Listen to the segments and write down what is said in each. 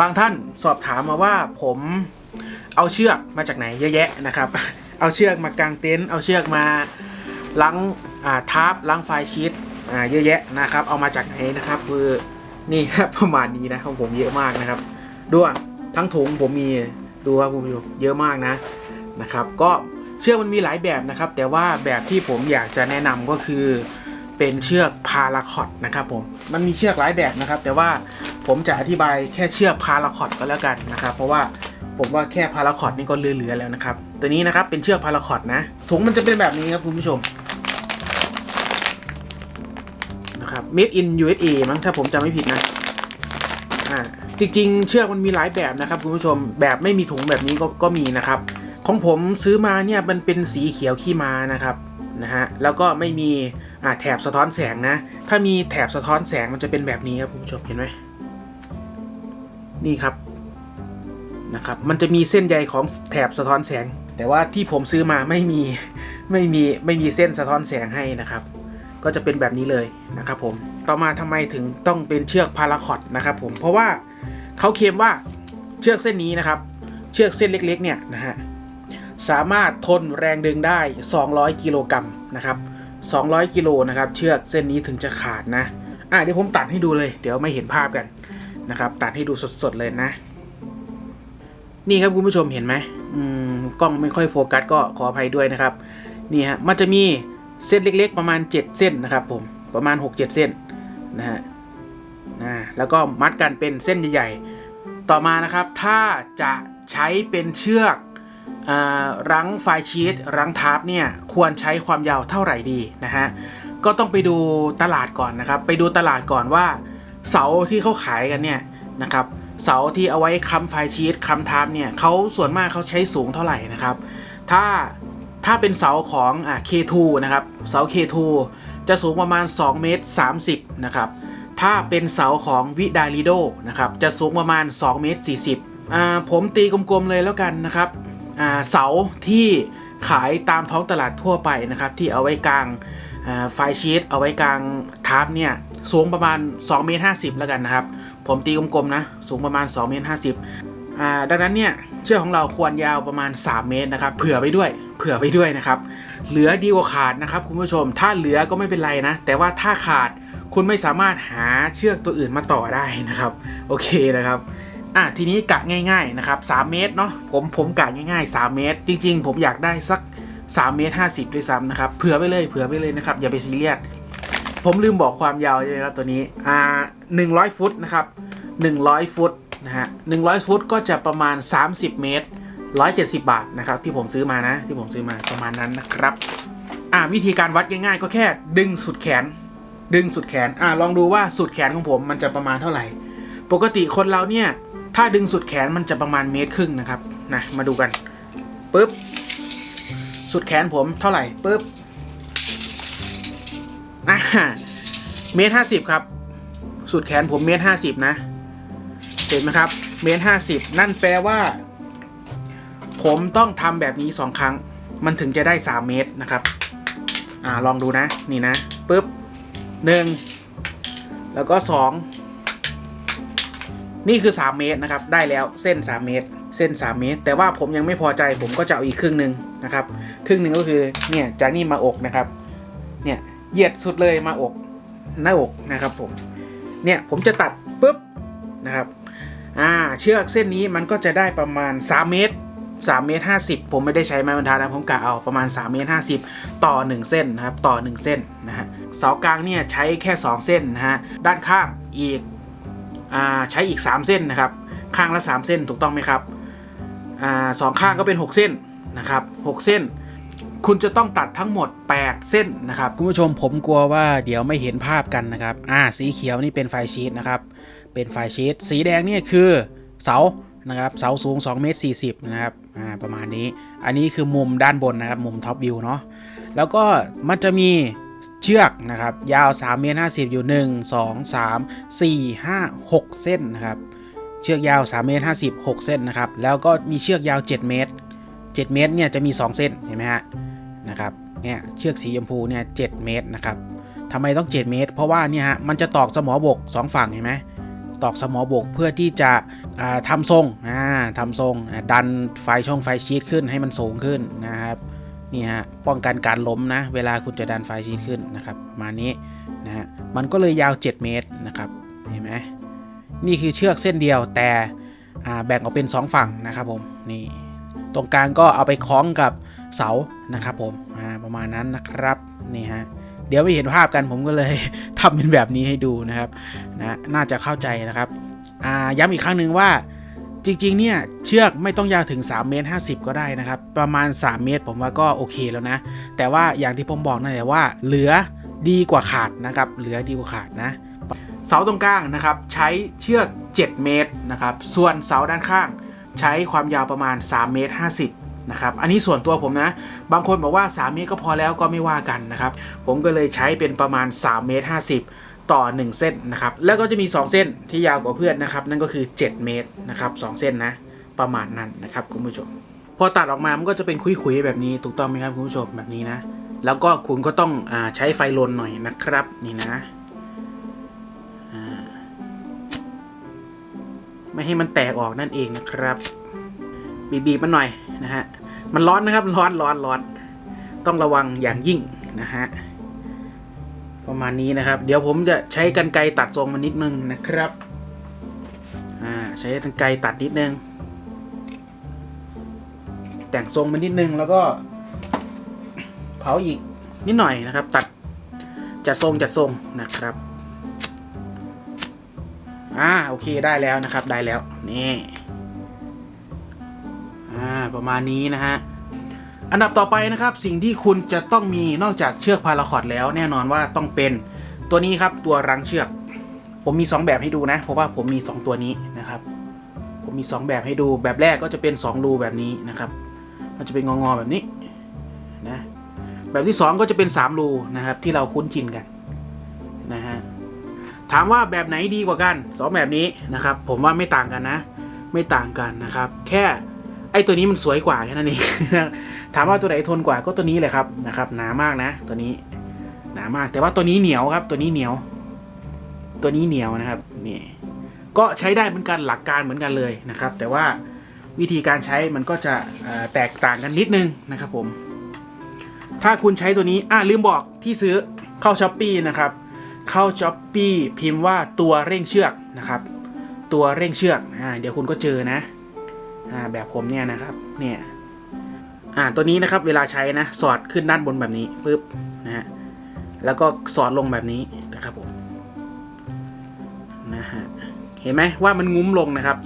บางท่านสอบถามมาว่าผมเอาเชือกมาจากไหนเยอะแยะนะครับ เอาเชือกมากางเต็นท์เอาเชือกมาล้างาทาร์ปล้างไฟชีตเยอะแยะนะครับ เอามาจากไหนนะครับ คือนี่ครับประมาณนี้นะของผมเยอะมากนะครับดูอะทั้งถุงผมมีดูครับคุณผู้ชมเยอะมากนะนะครับ ก็เชือกมันมีหลายแบบนะครับ แต่ว่าแบบที่ผมอยากจะแนะนำก็คือเป็นเชือกพาราคอตนะครับผมมันมีเชือกหลายแบบนะครับ แต่ว่า ผมจะอธิบายแค่เชือกพาราคอตก็แล้วกันนะครับ เพราะว่าผมว่าแค่พาราคอตนี่ก็เหลือๆแล้วนะครับ ตัวนี้นะครับเป็นเชือกพาราคอตนะ ถุงมันจะเป็นแบบนี้ครับคุณผู้ชมนะครับ made in USA มั้งถ้าผมจำไม่ผิดนะอ่าจริงๆ เชือกมันมีหลายแบบนะครับคุณผู้ชมแบบไม่มีถุงแบบนี้ก็ก็มีนะครับ ของผมซื้อมาเนี่ยมันเป็นสีเขียวขี้มานะครับนะฮะแล้วก็ไม่มีแถบสะท้อนแสงนะ ถ้ามีแถบสะท้อนแสงมันจะเป็นแบบนี้ครับคุณผู้ชมเห็นไหม นี่ครับนะครับมันจะมีเส้นใยของแถบสะท้อนแสง แต่ว่าที่ผมซื้อมาไม่มีไม่มีไม่มีเส้นสะท้อนแสงให้นะครับ ก็จะเป็นแบบนี้เลยนะครับผมต่อมาทำไมถึงต้องเป็นเชือกพาราคอตนะครับผมเพราะว่าเขาเคลมว่าเชือกเส้นนี้นะครับ เชือกเส้นเล็กๆเนี่ยนะฮะสามารถทนแรงดึงได้ 200 กิโลกรัมนะครับ 200 กิโลนะครับ เชือกเส้นนี้ถึงจะขาดนะ อะเดี๋ยวผมตัดให้ดูเลย เดี๋ยวไม่เห็นภาพกัน นะครับ ตัดให้ดูสดๆเลยนะ นี่ครับคุณผู้ชมเห็นไหมอืมกล้องไม่ค่อยโฟกัสก็ขออภัยด้วยนะครับ นี่ฮะ มันจะมีเส้นเล็กๆ ประมาณ 7 เส้นนะครับผม ประมาณ 6-7 เส้นนะฮะนะแล้วก็มัดกันเป็นเส้นใหญ่ๆ ต่อมานะครับ ถ้าจะใช้เป็นเชือกอรั้งไฟชีตรั้งทาร์ปเนี่ย ควรใช้ความยาวเท่าไหร่ดีนะฮะ ก็ต้องไปดูตลาดก่อนนะครับ ไปดูตลาดก่อนว่า เสาที่เขาขายกันเนี่ยนะครับเสาที่เอาไว้ค้ำไฟชีตค้ำทาร์ปเนี่ยเขาส่วนมากเขาใช้สูงเท่าไหร่นะครับ ถ้าถ้าเป็นเสาของอ่า K2 นะครับเสา K2 จะสูงประมาณ2เมตร30นะครับถ้าเป็นเสาของวิดาลิโดนะครับจะสูงประมาณ2เมตร40อ่าผมตีกลมๆเลยแล้วกันนะครับอ่าเสาที่ขายตามท้องตลาดทั่วไปนะครับที่เอาไว้กลางอ่าไฟชีตเอาไว้กลางทาร์ปเนี่ย สูงประมาณ2เมตร50แล้วกันนะครับ ผมตีกลมๆนะ สูงประมาณ2เมตร50อ่าดังนั้นเนี่ยเชือกของเราควรยาวประมาณ 3 เมตรนะครับ เผื่อไปด้วย เผื่อไปด้วยนะครับ เหลือดีกว่าขาดนะครับคุณผู้ชม ถ้าเหลือก็ไม่เป็นไรนะ แต่ว่าถ้าขาดคุณไม่สามารถหาเชือกตัวอื่นมาต่อได้นะครับ โอเคนะครับอะทีนี้กะง่ายๆนะครับ3เมตรเนาะผมผมกะง่ายๆ 3 เมตร จริง ๆ ผมอยากได้สัก3เมตร50ด้วยซ้ำนะครับเผื่อไปเลยเผื่อไปเลยนะครับอย่าไปซีเรียส ผมลืมบอกความยาวใช่ไหมครับตัวนี้อ่า100ฟุตนะครับ100ฟุตนะฮะ100ฟุตก็จะประมาณ 30 เมตร 170 บาทนะครับที่ผมซื้อมานะที่ผมซื้อมาประมาณนั้นนะครับอ่าวิธีการวัดง่ายๆ ก็แค่ดึงสุดแขน ดึงสุดแขนอ่าลองดูว่าสุดแขนของผมมันจะประมาณเท่าไหร่ ปกติคนเราเนี่ยถ้าดึงสุดแขนมันจะประมาณเมตรครึ่งนะครับนะมาดูกันปุ๊บสุดแขนผมเท่าไหร่ปุ๊บ อ่าเมตรห้าสิบครับ สุดแขนผมเมตรห้าสิบนะ เห็นไหมครับ เมตรห้าสิบนั่นแปลว่า ผมต้องทำแบบนี้สองครั้ง มันถึงจะได้สามเมตรนะครับ อ่าลองดูนะ นี่นะปุ๊บหนึ่งแล้วก็สองนี่คือ 3 เมตรนะครับ ได้แล้วเส้น 3 เมตร เส้น 3 เมตร แต่ว่าผมยังไม่พอใจผมก็จะเอาอีกครึ่งหนึ่งนะครับ ครึ่งหนึ่งก็คือเนี่ยจากนี่มาอกนะครับ เนี่ย เหยียดสุดเลยมาอกหน้าอกนะครับผมเนี่ยผมจะตัดปุ๊บนะครับอ่าเชือกเส้นนี้มันก็จะได้ประมาณ 3 เมตร3เมตร50 ผมไม่ได้ใช้ไม้บรรทัดนะผมกะเอาประมาณ3เมตร50 ต่อ 1 เส้นนะครับ ต่อ 1 เส้นนะฮะเสากลางเนี่ยใช้แค่ 2 เส้นนะฮะด้านข้างอีกอ่าใช้อีก 3 เส้นนะครับ ข้างละ 3 เส้นถูกต้องไหมครับอ่าสองข้างก็เป็น 6 เส้นนะครับ 6 เส้น คุณจะต้องตัดทั้งหมด 8 เส้นนะครับ คุณผู้ชมผมกลัวว่าเดี๋ยวไม่เห็นภาพกันนะครับ อ่า สีเขียวนี่เป็นไฟชีตนะครับ เป็นไฟชีตสีแดงนี่คือเสานะครับ เสาสูง2เมตร40นะครับ อ่า ประมาณนี้ อันนี้คือมุมด้านบนนะครับ มุมท็อปวิวเนาะ แล้วก็มันจะมีเชือกนะครับ ยาว3เมตร50 อยู่ 1 2 3 4 5 6 เส้นนะครับ เชือกยาว3เมตร50 6 เส้นนะครับ แล้วก็มีเชือกยาว 7 เมตร 7 เมตรเนี่ยจะมี 2 เส้น เห็นไหมฮะ นะครับเนี่ยเชือกสีชมพูเนี่ย7เมตรนะครับทำไมต้อง 7 เมตร เพราะว่าเนี่ยฮะมันจะตอกสมอบก 2 ฝั่งเห็นไหมตอกสมอบกเพื่อที่จะอ่าทำทรงอ่าทำทรงดันไฟช่องไฟชีตขึ้นให้มันสูงขึ้นนะครับนี่ฮะป้องกันการล้มนะ เวลาคุณจะดันไฟชีตขึ้นนะครับมานี้นะฮะมันก็เลยยาว 7 เมตรนะครับเห็นไหมนี่คือเชือกเส้นเดียวแต่แบ่งออกเป็น 2 ฝั่งนะครับผมนี่ตรงกลางก็เอาไปคล้องกับ เสานะครับผมประมาณนั้นนะครับนี่ฮะเดี๋ยวไม่เห็นภาพกันผมก็เลยทำเป็นแบบนี้ให้ดูนะครับนะน่าจะเข้าใจนะครับย้ำอีกครั้งหนึ่งว่าจริงๆ เนี่ยเชือกไม่ต้องยาวถึง3เมตร50 ก็ได้นะครับ ประมาณ 3 เมตรผมว่าก็โอเคแล้วนะ แต่ว่าอย่างที่ผมบอกนั่นแหละว่า เหลือดีกว่าขาดนะครับ เหลือดีกว่าขาดนะเสาตรงกลางนะครับใช้เชือก 7 เมตรนะครับ ส่วนเสาด้านข้าง ใช้ความยาวประมาณ 3 เมตร 50 นะครับอันนี้ส่วนตัวผมนะ บางคนบอกว่า 3 เมตรก็พอแล้วก็ไม่ว่ากันนะครับ ผมก็เลยใช้เป็นประมาณ 3 เมตร 50 ต่อ 1 เส้นนะครับ แล้วก็จะมี 2 เส้นที่ยาวกว่าเพื่อนนะครับ นั่นก็คือ 7 เมตรนะครับ2เส้นนะ ประมาณนั้นนะครับคุณผู้ชม พอตัดออกมา มันก็จะเป็นคุยๆแบบนี้ ถูกต้องไหมครับคุณผู้ชมแบบนี้นะ แล้วก็คุณก็ต้องอใช้ไฟลนหน่อยนะครับนี่นะ ไม่ให้มันแตกออกนั่นเองนะครับบีบๆมันหน่อยนะฮะ มันร้อนนะครับร้อนร้อนร้อนต้องระวังอย่างยิ่งนะฮะประมาณนี้นะครับ เดี๋ยวผมจะใช้กันไกรตัดทรงมันนิดนึงนะครับอ่าใช้กันไกรตัดนิดนึง แต่งทรงมันนิดนึงแล้วก็ เผาอีกนิดหน่อยนะครับ ตัดจัดทรงจัดทรงนะครับอ่าโอเคได้แล้วนะครับ ได้แล้วนี่ ประมาณนี้นะฮะ อันดับต่อไปนะครับสิ่งที่คุณจะต้องมีนอกจากเชือกพาราคอดแล้วแน่นอนว่าต้องเป็นตัวนี้ครับตัวรังเชือก ผมมี 2 แบบให้ดูนะเพราะว่าผมมี 2 ตัวนี้นะครับ ผมมี 2 แบบให้ดูแบบแรกก็จะเป็น 2 รูแบบนี้นะครับ มันจะเป็นงอๆแบบนี้นะแบบที่ 2 ก็จะเป็น 3 รูนะครับที่เราคุ้นชินกันนะฮะถามว่าแบบไหนดีกว่ากัน 2 แบบนี้นะครับ ผมว่าไม่ต่างกันนะ ไม่ต่างกันนะครับ แค่ อ้ตัวนี้มันสวยกว่าแค่นั้นเองถามว่าตัวไหนทนกว่าก็ตัวนี้เลยครับนะครับหนามากนะ ตัวนี้หนามาก แต่ว่าตัวนี้เหนียวครับ ตัวนี้เหนียว ตัวนี้เหนียวนะครับนี่ก็ใช้ได้เหมือนกันหลักการเหมือนกันเลยนะครับ แต่ว่าวิธีการใช้มันก็จะแตกต่างกันนิดนึงนะครับผม ถ้าคุณใช้ตัวนี้อ่าลืมบอกที่ซื้อเข้าช้อปปีนะครับ เข้าช้อปปีพิมพ์ว่าตัวเร่งเชือกนะครับ ตัวเร่งเชือกอ่าเดี๋ยวคุณก็เจอนะ อ่าแบบผมเนี่ยนะครับ เนี่ย อ่าตัวนี้นะครับเวลาใช้นะสอดขึ้นด้านบนแบบนี้ปุ๊บนะฮะแล้วก็สอดลงแบบนี้นะครับผมนะฮะเห็นไหมว่ามันงุ้มลงนะครับ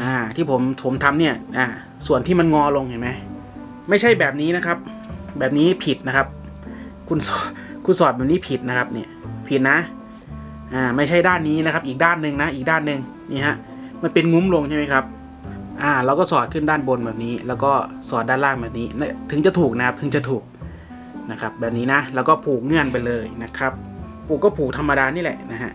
อ่าที่ผมผมทำเนี่ยอ่าส่วนที่มันงอลงเห็นไหมไม่ใช่แบบนี้นะครับ แบบนี้ผิดนะครับ คุณสอดคุณสอดแบบนี้ผิดนะครับเนี่ยผิดนะอ่าไม่ใช่ด้านนี้นะครับ อีกด้านหนึ่งนะ อีกด้านหนึ่งนี่ฮะมันเป็นงุ้มลงใช่ไหมครับ อ่าเราก็สอดขึ้นด้านบนแบบนี้ แล้วก็สอดด้านล่างแบบนี้นี่ถึงจะถูกนะครับถึงจะถูกนะครับ แบบนี้นะแล้วก็ผูกเงื่อนไปเลยนะครับ ผูกก็ผูกธรรมดานี่แหละนะฮะ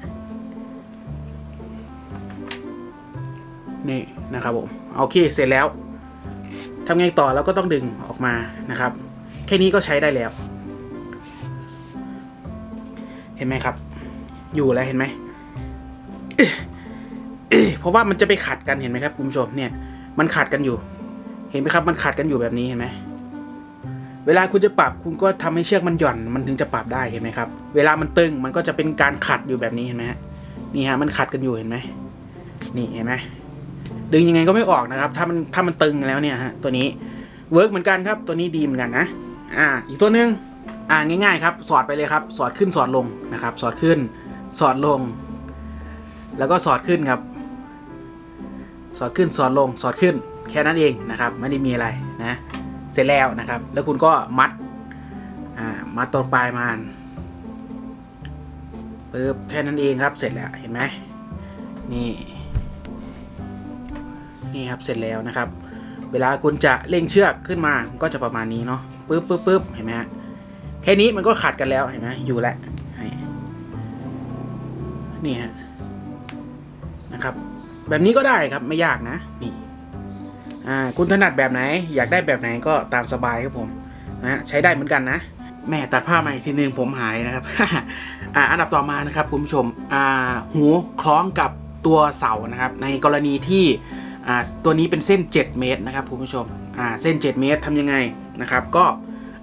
นี่นะครับผมโอเคเสร็จแล้วทำไงต่อเราก็ต้องดึงออกมานะครับ แค่นี้ก็ใช้ได้แล้ว เห็นไหมครับ อยู่แล้วเห็นไหมเพราะว่ามันจะไปขัดกันเห็นไหมครับคุณผู้ชมเนี่ย มันขัดกันอยู่ เห็นไหมครับ มันขัดกันอยู่แบบนี้เห็นไหมเวลาคุณจะปรับคุณก็ทำให้เชือกมันหย่อนมันถึงจะปรับได้เห็นไหมครับ เวลามันตึงมันก็จะเป็นการขัดอยู่แบบนี้เห็นไหมฮะนี่ฮะมันขัดกันอยู่เห็นไหมนี่เห็นไหมดึงยังไงก็ไม่ออกนะครับ ถ้ามันถ้ามันตึงแล้วเนี่ยฮะตัวนี้เวิร์กเหมือนกันครับ ตัวนี้ดีเหมือนกันนะอ่า อีกตัวหนึ่งอ่าง่าย ๆ ครับ สอดไปเลยครับ สอดขึ้นสอดลงนะครับ สอดขึ้น สอดลง แล้วก็สอดขึ้นครับ อดขึ้นสอดลงสอดขึ้นแค่นั้นเองนะครับ ไม่ได้มีอะไรนะเสร็จแล้วนะครับ แล้วคุณก็มัดอ่ามัดตรงปลายมันปึ๊บแค่นั้นเองครับเสร็จแล้วเห็นไหมนี่นี่ครับเสร็จแล้วนะครับ เวลาคุณจะเร่งเชือกขึ้นมาก็จะประมาณนี้เนาะปึ๊บปึ๊บปึ๊บเห็นไหมฮะแค่นี้มันก็ขัดกันแล้วเห็นไหมอยู่แล้วนี่ฮะนะครับ แบบนี้ก็ได้ครับไม่ยากนะนี่อ่าคุณถนัดแบบไหน อยากได้แบบไหนก็ตามสบายครับผมนะใช้ได้เหมือนกันนะ แม่ตัดผ้าใหม่ทีนึงผมหายนะครับอ่าอันดับต่อมานะครับคุณผู้ชมอ่าหูคล้องกับตัวเสานะครับ ในกรณีที่อ่าตัวนี้เป็นเส้น 7 เมตรนะครับคุณผู้ชมอ่าเส้น 7 เมตรทำยังไงนะครับ ก็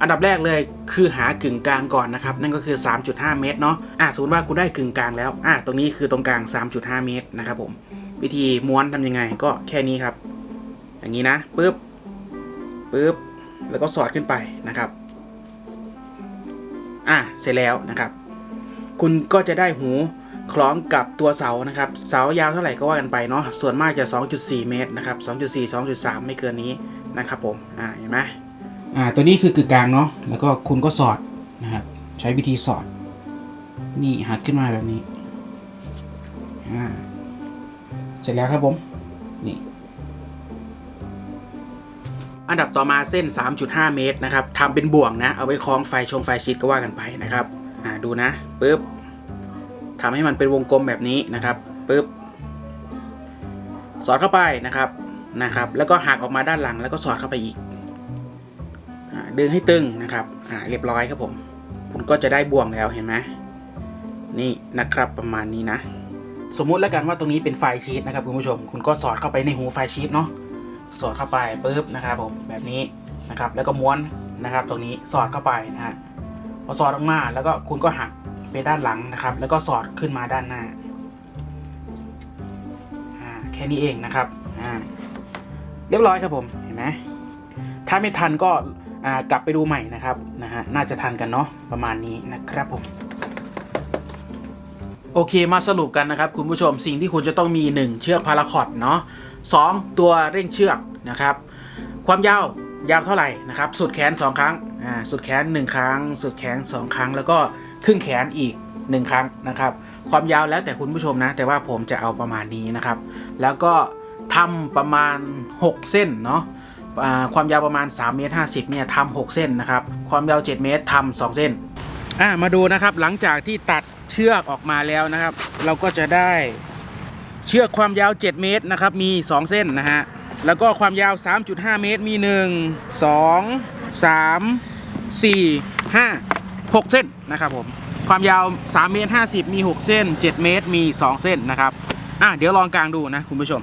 อันดับแรกเลยคือหากึ่งกลางก่อนนะครับ นั่นก็คือ 3.5 เมตรเนาะอ่าสมมติว่าคุณได้กึ่งกลางแล้วอ่าตรงนี้คือตรงกลาง 3.5 เมตรนะครับผม วิธีม้วนทำยังไงก็แค่นี้ครับ อย่างนี้นะปึ๊บปึ๊บแล้วก็สอดขึ้นไปนะครับอะเสร็จแล้วนะครับ คุณก็จะได้หูคล้องกับตัวเสานะครับ เสายาวเท่าไหร่ก็ว่ากันไปเนาะส่วนมากจะ 2.4 เมตรนะครับ 2.4 2.3 ไม่เกินนี้นะครับผมอ่าเห็นไหมอ่าตัวนี้คือกึ่งกลางเนาะแล้วก็คุณก็สอดนะครับใช้วิธีสอด นี่หัดขึ้นมาแบบนี้อ่า เสร็จแล้วครับผมนี่อันดับต่อมาเส้น 3.5 เมตรนะครับทำเป็นบ่วงนะ เอาไว้คล้องไฟชงไฟชิดก็ว่ากันไปนะครับอ่าดูนะปึ๊บทำให้มันเป็นวงกลมแบบนี้นะครับปึ๊บสอดเข้าไปนะครับนะครับ แล้วก็หักออกมาด้านหลังแล้วก็สอดเข้าไปอีกอดึงให้ตึงนะครับอ่าเรียบร้อยครับผม คุณก็จะได้บ่วงแล้วเห็นไหมนี่นะครับประมาณนี้นะ สมมุติแล้วกันว่าตรงนี้เป็นไฟชีตนะครับคุณผู้ชม คุณก็สอดเข้าไปในหูไฟชีตเนาะสอดเข้าไปปุ๊บนะครับผมแบบนี้นะครับแล้วก็ม้วนนะครับ ตรงนี้สอดเข้าไปนะฮะพอสอดออกมาแล้วก็คุณก็หักไปด้านหลังนะครับ แล้วก็สอดขึ้นมาด้านหน้าแค่นี้เองนะครับเรียบร้อยครับผมเห็นไหมถ้าไม่ทันก็กลับไปดูใหม่นะครับนะฮะน่าจะทันกันเนาะประมาณนี้นะครับผม โอเคมาสรุปกันนะครับคุณผู้ชมสิ่งที่คุณจะต้องมี 1 เชือกพาราคอตเนาะสองตัวเร่งเชือกนะครับ ความยาวยาวเท่าไหร่นะครับ สุดแขน 2 ครั้งอ่าสุดแขน 1 ครั้ง สุดแขน 2 ครั้ง แล้วก็ครึ่งแขนอีก 1 ครั้งนะครับ ความยาวแล้วแต่คุณผู้ชมนะ แต่ว่าผมจะเอาประมาณนี้นะครับ แล้วก็ทำประมาณ 6 เส้นเนาะความยาวประมาณ3เมตร50เนี่ยทำ6เส้นนะครับ ความยาว 7 เมตรทำ2เส้นอ่ามาดูนะครับหลังจากที่ตัด เชือกออกมาแล้วนะครับ เราก็จะได้เชือกความยาว 7 เมตรนะครับ มี 2 เส้นนะฮะแล้วก็ความยาว 3.5 เมตรมี 1 2 3 4 5 6 เส้นนะครับผมความยาว 3 เมตร 50 มี 6 เส้น 7 เมตร มี 2 เส้นนะครับอะเดี๋ยวลองกลางดูนะคุณผู้ชม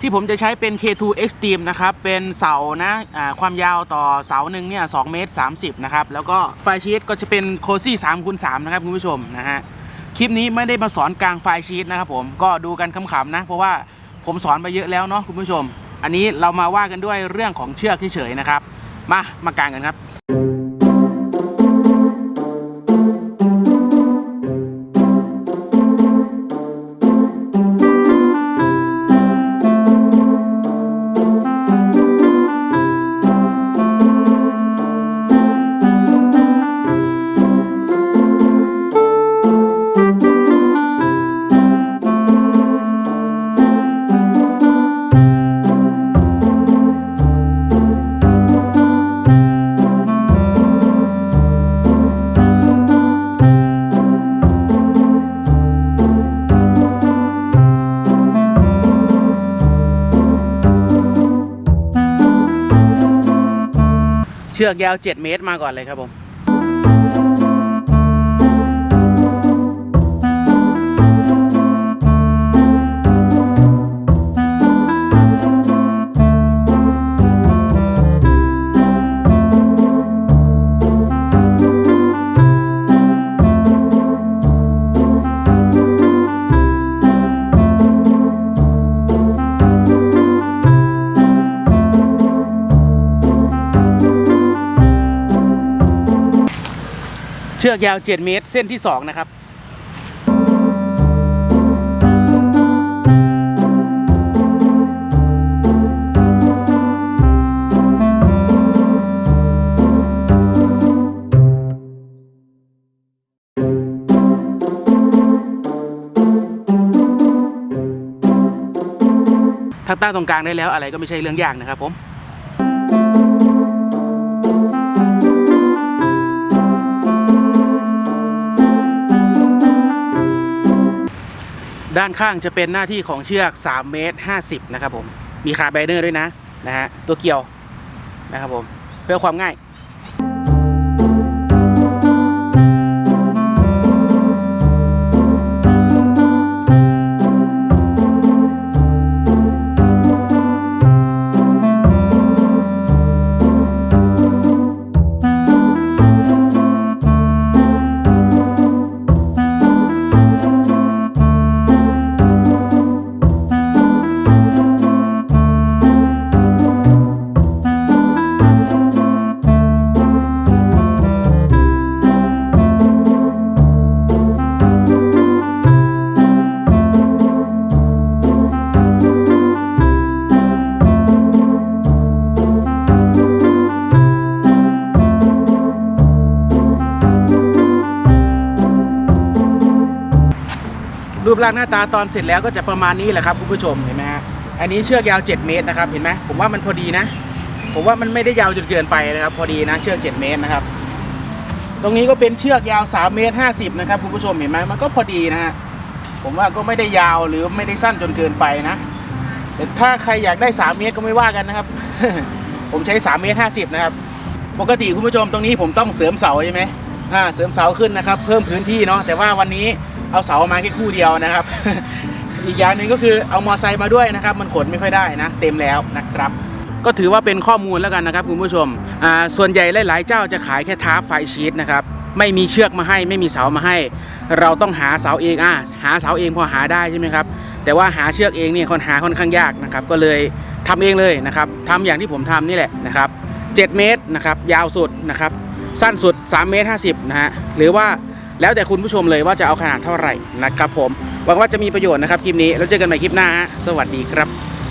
ที่ผมจะใช้เป็น K2 Extreme นะครับ เป็นเสานะอ่าความยาวต่อเสาหนึ่งเนี่ย2เมตร 30 นะครับ แล้วก็ไฟชีตก็จะเป็นโคซี่3คูณ3นะครับคุณผู้ชมนะฮะ คลิปนี้ไม่ได้มาสอนกลางไฟชีตนะครับผมก็ดูกันขำๆนะ เพราะว่าผมสอนไปเยอะแล้วเนาะคุณผู้ชม อันนี้เรามาว่ากันด้วยเรื่องของเชือกเฉยๆนะครับ มา มากางกันครับ ชือกยาว 7 เมตรมาก่อนเลยครับผม เชือกยาว 7 เมตร เส้นที่ 2 นะครับถ้าตั้งตรงกลางได้แล้วอะไรก็ไม่ใช่เรื่องยากนะครับผม ด้านข้างจะเป็นหน้าที่ของเชือก3เมตร50นะครับผมมีคาร์ไบเนอร์ด้วยนะนะฮะตัวเกี่ยวนะครับผมเพื่อความง่าย ร่างหน้าตาตอนเสร็จแล้วก็จะประมาณนี้แหละครับคุณผู้ชมเห็นไหมฮะอันนี้เชือกยาว 7 เมตรนะครับเห็นไหมผมว่ามันพอดีนะ ผมว่ามันไม่ได้ยาวจนเกินไปนะครับพอดีนะเชือก 7 เมตรนะครับ ตรงนี้ก็เป็นเชือกยาว 3 เมตร 50 นะครับคุณผู้ชมเห็นไหมมันก็พอดีนะฮะผมว่าก็ไม่ได้ยาวหรือไม่ได้สั้นจนเกินไปนะแต่ถ้าใครอยากได้ 3 เมตรก็ไม่ว่ากันนะครับ ผมใช้ 3 เมตร 50 นะครับ ปกติคุณผู้ชมตรงนี้ผมต้องเสริมเสาใช่ไหมอ่าเสริมเสาขึ้นนะครับ เพิ่มพื้นที่เนาะแต่ว่าวันนี้ เอาเสามาแค่คู่เดียวนะครับ อีกอย่างหนึ่งก็คือเอามอไซค์มาด้วยนะครับ มันขนไม่ค่อยได้นะ เต็มแล้วนะครับ ก็ถือว่าเป็นข้อมูลแล้วกันนะครับคุณผู้ชมอ่าส่วนใหญ่หลาย ๆ เจ้าจะขายแค่ท้าไฟชีตนะครับไม่มีเชือกมาให้ไม่มีเสามาให้ เราต้องหาเสาเองอะหาเสาเองพอหาได้ใช่ไหมครับแต่ว่าหาเชือกเองเนี่ยค่อนหาค่อนข้างยากนะครับก็เลยทำเองเลยนะครับทำอย่างที่ผมทำนี่แหละนะครับ7เมตรนะครับยาวสุดนะครับสั้นสุด 3 เมตร 50นะฮะหรือว่า แล้วแต่คุณผู้ชมเลยว่าจะเอาขนาดเท่าไหร่นะครับผมหวังว่าจะมีประโยชน์นะครับคลิปนี้แล้วเจอกันใหม่คลิปหน้าสวัสดีครับ